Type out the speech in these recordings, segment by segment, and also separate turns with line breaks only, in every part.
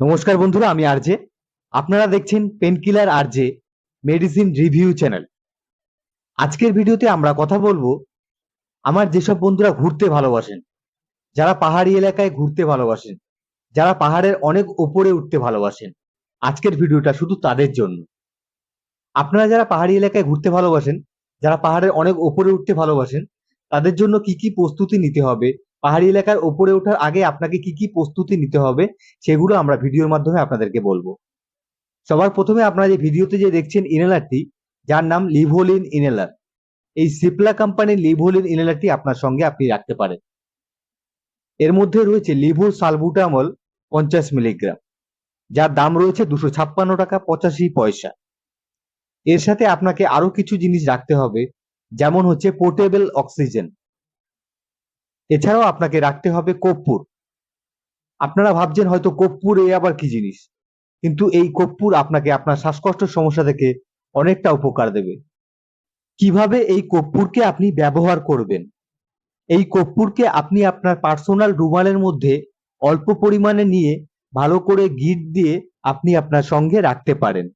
নমস্কার বন্ধুরা, আমি আরজে আপনারা দেখছেন painkiller RJ medicine review channel আজকের ভিডিওতে আমরা কথা বলব আমার যেসব বন্ধুরা ঘুরতে ভালোবাসেন, যারা পাহাড়ি এলাকায় ঘুরতে ভালোবাসেন, যারা পাহাড়ের অনেক উপরে উঠতে ভালোবাসেন, আজকের ভিডিওটা শুধু তাদের জন্য। আপনারা যারা পাহাড়ি এলাকায় ঘুরতে ভালোবাসেন, যারা পাহাড়ের অনেক উপরে উঠতে ভালোবাসেন, তাদের জন্য কি কি প্রস্তুতি নিতে হবে পাহাড়ি এলাকার উপরে ওঠার আগে আপনাকে কি কি প্রস্তুতি নিতে হবে সেগুলো আমরা ভিডিওর মাধ্যমে আপনাদেরকে বলব। সবার প্রথমে আপনারা যে ভিডিওতে যে দেখছেন ইনেলারটি যার নাম লিভোলিন ইনেলার এই সিপলা কোম্পানির লিভোলিন ইনেলারটি আপনার সঙ্গে আপনি রাখতে পারেন। এর মধ্যে রয়েছে লিভো সালবুটামল পঞ্চাশ মিলিগ্রাম, যার দাম রয়েছে দুশো ছাপ্পান্ন টাকা পঁচাশি পয়সা। এর সাথে আপনাকে আরও কিছু জিনিস রাখতে হবে, যেমন হচ্ছে পোর্টেবল অক্সিজেন। এছাড়াও আপনাকে রাখতে হবে কর্পূর। আপনারা ভাবছেন হয়তো কর্পূর এ আবার কি জিনিস? কিন্তু এই কর্পূর আপনাকে আপনার শ্বাসকষ্টের সমস্যা থেকে অনেকটা উপকার দেবে। কীভাবে এই কর্পূরকে আপনি ব্যবহার করবেন? এই কর্পূরকে আপনি আপনার পার্সোনাল রুমালের মধ্যে অল্প পরিমাণে নিয়ে ভালো করে গিট দিয়ে আপনি আপনার সঙ্গে রাখতে পারেন।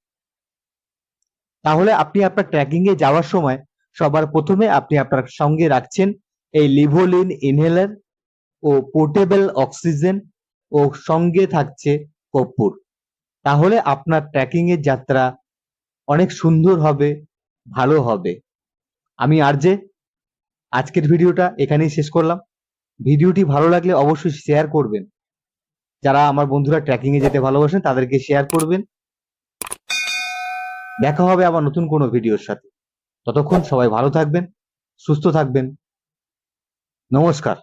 তাহলে আপনি আপনার ট্রেকিং এ যাওয়ার সময় সবার প্রথমে আপনি আপনার সঙ্গে রাখছেন এই লিভোলিন ইনহেলার ও পোর্টেবল অক্সিজেন ও সঙ্গে থাকছে কর্পূর। তাহলে আপনার ট্রেকিং এর যাত্রা অনেক সুন্দর হবে, ভালো হবে। আমি আরজে, আজকের ভিডিওটা এখানেই শেষ করলাম। ভিডিওটি ভালো লাগলে অবশ্যই শেয়ার করবেন। যারা আমার বন্ধুরা ট্রেকিং এ যেতে ভালোবাসেন, তাদেরকে শেয়ার করবেন। দেখা হবে আবার নতুন কোনো ভিডিওর সাথে। ততক্ষণ সবাই ভালো থাকবেন, সুস্থ থাকবেন। নমস্কার